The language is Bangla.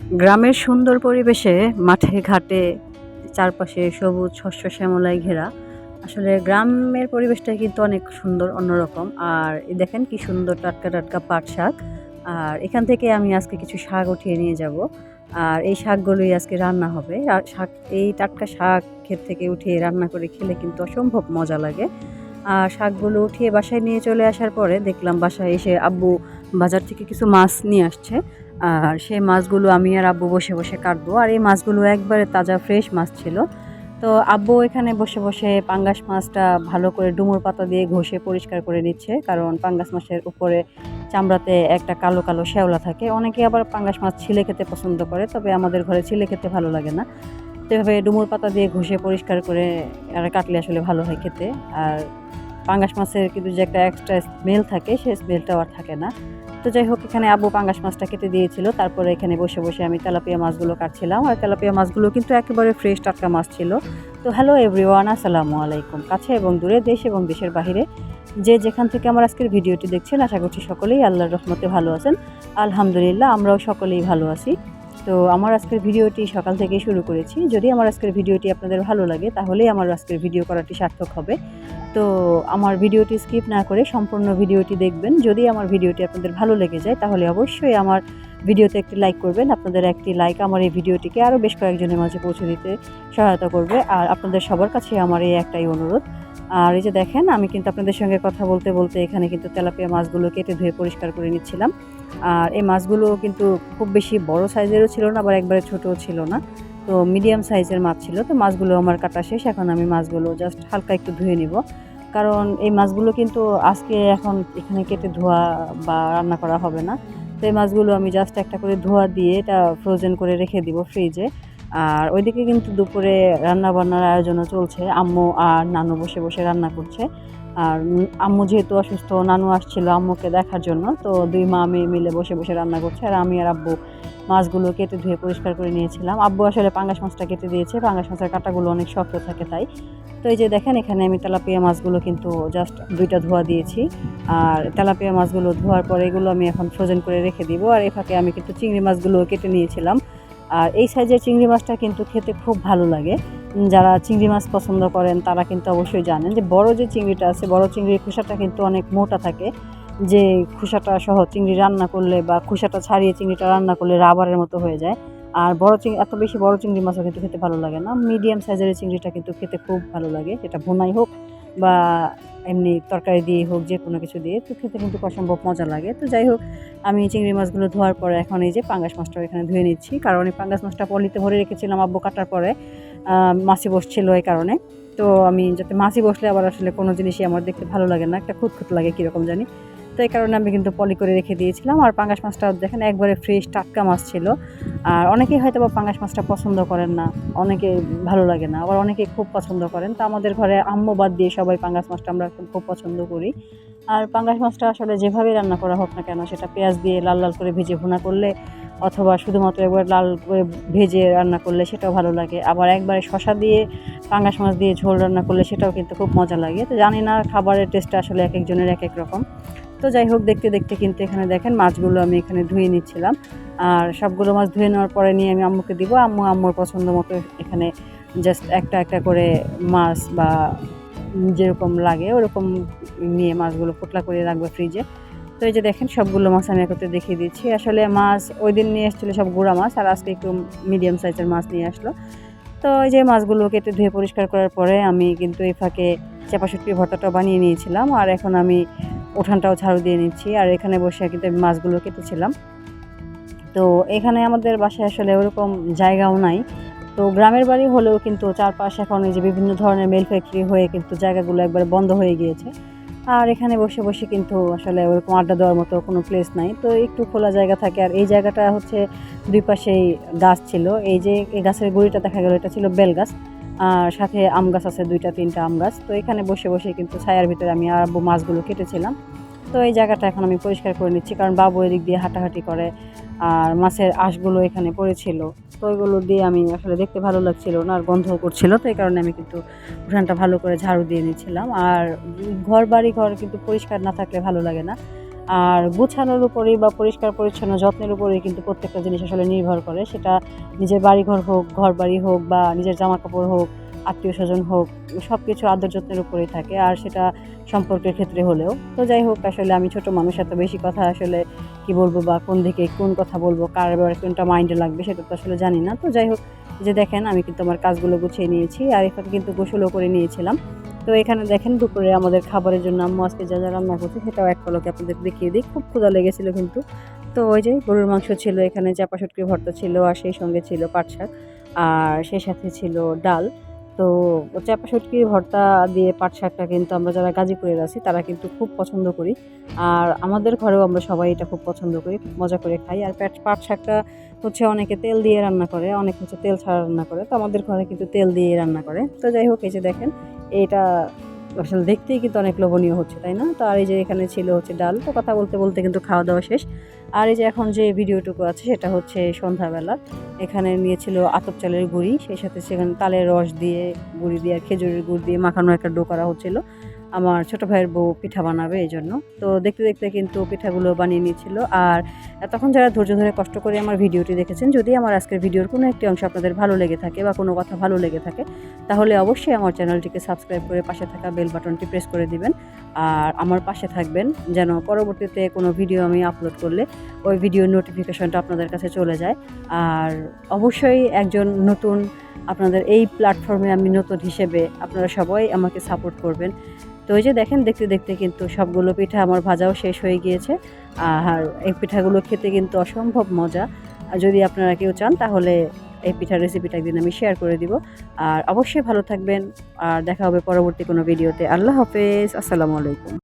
গ্রামের সুন্দর পরিবেশে মাঠে, ঘাটে, চারপাশে সবুজ শস্য শ্যামলায় ঘেরা। আসলে গ্রামের পরিবেশটা কিন্তু অনেক সুন্দর, অন্যরকম। আর দেখেন কি সুন্দর টাটকা টাটকা পাট শাক। আর এখান থেকে আমি আজকে কিছু শাক উঠিয়ে নিয়ে যাব। আর এই শাকগুলোই আজকে রান্না হবে। আর শাক, এই টাটকা শাক ক্ষেত থেকে উঠিয়ে রান্না করে খেলে কিন্তু অসম্ভব মজা লাগে। আর শাকগুলো উঠিয়ে বাসায় নিয়ে চলে আসার পরে দেখলাম বাসায় এসে আব্বু বাজার থেকে কিছু মাছ নিয়ে আসছে। আর সেই মাছগুলো আমি আর আব্বু বসে বসে কাটবো। আর এই মাছগুলো একবারে তাজা ফ্রেশ মাছ ছিল। তো আব্বু এখানে বসে বসে পাঙ্গাস মাছটা ভালো করে ডুমুর পাতা দিয়ে ঘষে পরিষ্কার করে নিচ্ছে। কারণ পাঙ্গাস মাছের উপরে চামড়াতে একটা কালো কালো শ্যাওলা থাকে। অনেকে আবার পাঙ্গাস মাছ ছিলে খেতে পছন্দ করে, তবে আমাদের ঘরে ছিলে খেতে ভালো লাগে না। তো এভাবে ডুমুর পাতা দিয়ে ঘষে পরিষ্কার করে আর কাটলে আসলে ভালো হয় খেতে। আর পাঙ্গাস মাছের কিন্তু যে একটা এক্সট্রা স্মেল থাকে, সেই স্মেলটাও আর থাকে না। তো যাই হোক, এখানে আব্বু পাঙ্গাস মাছটা কেটে দিয়েছিল। তারপরে এখানে বসে বসে আমি তেলাপিয়া মাছগুলো কাটছিলাম। আর তেলাপিয়া মাছগুলো কিন্তু একেবারে ফ্রেশ টাটকা মাছ ছিল। তো হ্যালো এভরিওয়ান আসসালামু আলাইকুম। কাছে এবং দূরে, দেশ এবং দেশের বাহিরে, যে যেখান থেকে আমার আজকের ভিডিওটি দেখছেন, আশা করছি সকলেই আল্লাহর রহমতে ভালো আছেন। আলহামদুলিল্লাহ, আমরাও সকলেই ভালো আছি। তো আমার আজকের ভিডিওটি সকাল থেকেই শুরু করেছি। যদি আমার আজকের ভিডিওটি আপনাদের ভালো লাগে, তাহলেই আমার আজকের ভিডিও করাটি সার্থক হবে। তো আমার ভিডিওটি স্কিপ না করে সম্পূর্ণ ভিডিওটি দেখবেন। যদি আমার ভিডিওটি আপনাদের ভালো লেগে যায়, তাহলে অবশ্যই আমার ভিডিওতে একটি লাইক করবেন। আপনাদের একটি লাইক আমার এই ভিডিওটিকে আরও বেশ কয়েকজনের মাঝে পৌঁছে দিতে সহায়তা করবে। আর আপনাদের সবার কাছে আমার এই একটাই অনুরোধ। আর এই যে দেখেন, আমি কিন্তু আপনাদের সঙ্গে কথা বলতে বলতে এখানে কিন্তু তেলাপিয়া মাছগুলো কেটে ধুয়ে পরিষ্কার করে নিচ্ছিলাম। আর এই মাছগুলো কিন্তু খুব বেশি বড় সাইজেরও ছিল না, আবার একবারে ছোটও ছিল না। তো মিডিয়াম সাইজের মাছ ছিল, তো মাছগুলো আমার কাটা শেষ, এখন আমি মাছগুলো জাস্ট হালকা একটু ধুয়ে নিব। কারণ এই মাছগুলো কিন্তু আজকে এখন এখানে কেটে ধোয়া বা রান্না করা হবে না, তো এই মাছগুলো আমি জাস্ট একটা করে ধোয়া দিয়ে এটা ফ্রোজেন করে রেখে দিব ফ্রিজে আর ওইদিকে কিন্তু দুপুরে রান্না বান্নার আয়োজনও চলছে, আম্মু আর নানু বসে বসে রান্না করছে। আর আম্মু যেহেতু অসুস্থ, নানু আসছিল আম্মুকে দেখার জন্য, তো দুই মা মেয়ে মিলে বসে বসে রান্না করছে। আর আমি আর আব্বু মাছগুলো কেটে ধুয়ে পরিষ্কার করে নিয়েছিলাম। আব্বু আসলে পাঙ্গাস মাছটা কেটে দিয়েছে। পাঙ্গাস মাছের কাঁটাগুলো অনেক শক্ত থাকে তাই। তো এই যে দেখেন, এখানে আমি তেলাপিয়া মাছগুলো কিন্তু জাস্ট দুইটা ধোয়া দিয়েছি। আর তেলাপিয়া মাছগুলো ধোয়ার পরে এগুলো আমি এখন ফ্রোজেন করে রেখে দিব। আর এই ফাঁকে আমি কিন্তু চিংড়ি মাছগুলো কেটে নিয়েছিলাম। আর এই সাইজের চিংড়ি মাছটা কিন্তু খেতে খুব ভালো লাগে। যারা চিংড়ি মাছ পছন্দ করেন, তারা কিন্তু অবশ্যই জানেন যে বড় যে চিংড়িটা আছে, বড় চিংড়ির খোসাটা কিন্তু অনেক মোটা থাকে। যে খোসাটা সহ চিংড়ি রান্না করলে বা খোসাটা ছাড়িয়ে চিংড়িটা রান্না করলে রাবারের মতো হয়ে যায়। আর বড় চিংড়ি এত বেশি বড় চিংড়ি মাছও কিন্তু খেতে ভালো লাগে না। মিডিয়াম সাইজের চিংড়িটা কিন্তু খেতে খুব ভালো লাগে, সেটা ভুনাই হোক বা এমনি তরকারি দিয়ে হোক, যে কোনো কিছু দিয়ে, তো খেতে কিন্তু অসম্ভব মজা লাগে। তো যাই হোক, আমি চিংড়ি মাছগুলো ধোয়ার পরে এখন এই যে পাঙ্গাস মাছটাও এখানে ধুয়ে নিচ্ছি। কারণ এই পাঙ্গাস মাছটা পলিতে ভরে রেখেছিলাম, আব্বু কাটার পরে মাছি বসছিল এই কারণে। তো আমি যাতে মাছি বসলে আবার আসলে কোনো জিনিসই আমার দেখতে ভালো লাগে না, একটা খুঁতখুত লাগে কীরকম জানি। তো এই কারণে আমি কিন্তু পলি করে রেখে দিয়েছিলাম। আর পাঙ্গাস মাছটা দেখেন একবারে ফ্রেশ টাটকা মাছ ছিল। আর অনেকেই হয়তো বা পাঙ্গাস মাছটা পছন্দ করেন না, অনেকে ভালো লাগে না, আবার অনেকে খুব পছন্দ করেন। তো আমাদের ঘরে আম্মু বাদ দিয়ে সবাই পাঙ্গাস মাছটা আমরা খুব পছন্দ করি। আর পাঙ্গাস মাছটা আসলে যেভাবে রান্না করা হোক না কেন, সেটা পেঁয়াজ দিয়ে লাল লাল করে ভেজে ভুনা করলে অথবা শুধুমাত্র একবার লাল করে ভেজে রান্না করলে সেটাও ভালো লাগে। আবার একবারে শশা দিয়ে পাঙ্গাস মাছ দিয়ে ঝোল রান্না করলে সেটাও কিন্তু খুব মজা লাগে। তো জানি না, খাবারের টেস্টটা আসলে এক একজনের এক এক রকম। তো যাই হোক, দেখতে দেখতে কিন্তু এখানে দেখেন মাছগুলো আমি এখানে ধুয়ে নিচ্ছিলাম। আর সবগুলো মাছ ধুয়ে নেওয়ার পরে নিয়ে আমি আম্মুকে দিব। আম্মু আম্মুর পছন্দ মতো এখানে জাস্ট একটা একটা করে মাছ বা যেরকম লাগে ওরকম নিয়ে মাছগুলো পোটলা করে রাখবে ফ্রিজে তো এই যে দেখেন, সবগুলো মাছ আমি একত্রে দেখিয়ে দিচ্ছি। আসলে মাছ ওই দিন নিয়ে এসেছিল সব গুঁড়া মাছ, আর আজকে একটু মিডিয়াম সাইজের মাছ নিয়ে আসলো। তো এই যে মাছগুলো কেটে ধুয়ে পরিষ্কার করার পরে আমি কিন্তু এই ফাঁকে চাপাশুটকির ভর্তাটা বানিয়ে নিয়েছিলাম। আর এখন আমি উঠানটাও ঝাড়ু দিয়ে নিচ্ছি। আর এখানে বসে কিন্তু আমি মাছগুলো কেটেছিলাম। তো এখানে আমাদের বাসায় আসলে ওরকম জায়গাও নাই। তো গ্রামের বাড়ি হলেও কিন্তু চারপাশ এখন এই যে বিভিন্ন ধরনের মেল ফ্যাক্টরি হয়ে কিন্তু জায়গাগুলো একবারে বন্ধ হয়ে গিয়েছে। আর এখানে বসে বসে কিন্তু আসলে ওরকম আড্ডা দেওয়ার মতো কোনো প্লেস নাই। তো একটু খোলা জায়গা থাকে। আর এই জায়গাটা হচ্ছে দুই পাশেই গাছ ছিল। এই যে এই গাছের গুড়িটা দেখা গেল, এটা ছিল বেল গাছ। সাথে আম গাছ আছে, দুইটা, তিনটা আম গাছ। তো এখানে বসে বসে কিন্তু ছায়ার ভিতরে আমি আর মাছগুলো কেটেছিলাম। তো এই জায়গাটা এখন আমি পরিষ্কার করে নিচ্ছি, কারণ বাবু এদিক দিয়ে হাঁটাহাঁটি করে আর মাছের আঁশগুলো এখানে পড়েছিল। তো ওইগুলো দিয়ে আমি আসলে দেখতে ভালো লাগছিল না, আর গন্ধও করছিল। তো এই কারণে আমি কিন্তু উঠানটা ভালো করে ঝাড়ু দিয়ে নিচ্ছিলাম। আর ঘর বাড়ি ঘর কিন্তু পরিষ্কার না থাকলে ভালো লাগে না। আর গুছানোর উপরেই বা পরিষ্কার, পরিচ্ছন্ন, যত্নের উপরেই কিন্তু প্রত্যেকটা জিনিস আসলে নির্ভর করে। সেটা নিজের বাড়িঘর হোক ঘর বাড়ি হোক বা নিজের জামা কাপড় হোক আত্মীয় স্বজন হোক সব কিছু আদর যত্নের উপরেই থাকে, আর সেটা সম্পর্কের ক্ষেত্রে হলেও। তো যাই হোক, আসলে আমি ছোট মানুষ, এত বেশি কথা আসলে কি বলব বা কোন দিকে কোন কথা বলব, কার এবার কোনটা মাইন্ডে লাগবে সেটা তো আসলে জানি না। তো যাই হোক যে দেখেন, আমি কিন্তু আমার কাজগুলো গুছিয়ে নিয়েছি, আর এখানে কিন্তু গোসলও করে নিয়েছিলাম। তো এখানে দেখেন দুপুরে আমাদের খাবারের জন্য আম্মু আজকে যা যা রান্না করছে সেটাও এক পলকে আপনাদের দেখিয়ে দিই। খুব ক্ষুধা লেগেছিলো কিন্তু। তো ওই যে গরুর মাংস ছিল, এখানে চাপা শুটকি ভর্তা ছিল আর সেই সঙ্গে ছিল পাট শাক আর সেই সাথে ছিল ডাল। তো চাপা শুটকির ভর্তা দিয়ে পাট শাকটা কিন্তু আমরা যারা গাজীপুরের আছি তারা কিন্তু খুব পছন্দ করি। আর আমাদের ঘরেও আমরা সবাই এটা খুব পছন্দ করি, মজা করে খাই। আর পাট পাট শাকটা হচ্ছে অনেকে তেল দিয়ে রান্না করে, অনেক হচ্ছে তেল ছাড়া রান্না করে। তো আমাদের ঘরে কিন্তু তেল দিয়ে রান্না করে। তো যাই হোক, এই যে দেখেন এটা আসলে দেখতেই কিন্তু অনেক লোভনীয় হচ্ছে, তাই না? তো আর এই যে এখানে ছিল হচ্ছে ডাল, তো কথা বলতে বলতে কিন্তু খাওয়া দাওয়া শেষ। আর এই যে এখন যে ভিডিওটুকু আছে, সেটা হচ্ছে সন্ধ্যাবেলা। এখানে নিয়েছিল আতপ চালের গুঁড়ি, সেই সাথে সেখানে তালের রস দিয়ে, গুঁড়ি দিয়ে আর খেজুরের গুড় দিয়ে মাখানো একটা ডো করা হচ্ছিল। আমার ছোট ভাইয়ের বউ পিঠা বানাবে এই জন্য। তো দেখতে দেখতে কিন্তু পিঠাগুলো বানিয়ে নিয়েছিল। আর তখন যারা ধৈর্য ধরে কষ্ট করে আমার ভিডিওটি দেখেছেন, যদি আমার আজকের ভিডিওর কোনো একটি অংশ আপনাদের ভালো লেগে থাকে বা কোনো কথা ভালো লেগে থাকে, তাহলে অবশ্যই আমার চ্যানেলটিকে সাবস্ক্রাইব করে পাশে থাকা বেল বাটনটি প্রেস করে দিবেন। আর আমার পাশে থাকবেন যেন পরবর্তীতে কোনো ভিডিও আমি আপলোড করলে ওই ভিডিওর নোটিফিকেশনটা আপনাদের কাছে চলে যায়। আর অবশ্যই একজন নতুন, আপনাদের এই প্ল্যাটফর্মে আমি নতুন হিসেবে আপনারা সবাই আমাকে সাপোর্ট করবেন। তো ওই যে দেখেন, দেখতে দেখতে কিন্তু সবগুলো পিঠা আমার ভাজাও শেষ হয়ে গিয়েছে। আর এই পিঠাগুলো খেতে কিন্তু অসম্ভব মজা। যদি আপনারা কেউ চান, তাহলে এই পিঠার রেসিপিটা একদিন আমি শেয়ার করে দিব। আর অবশ্যই ভালো থাকবেন। আর দেখা হবে পরবর্তী কোনো ভিডিওতে আল্লাহ হাফেজ। আসসালামু আলাইকুম।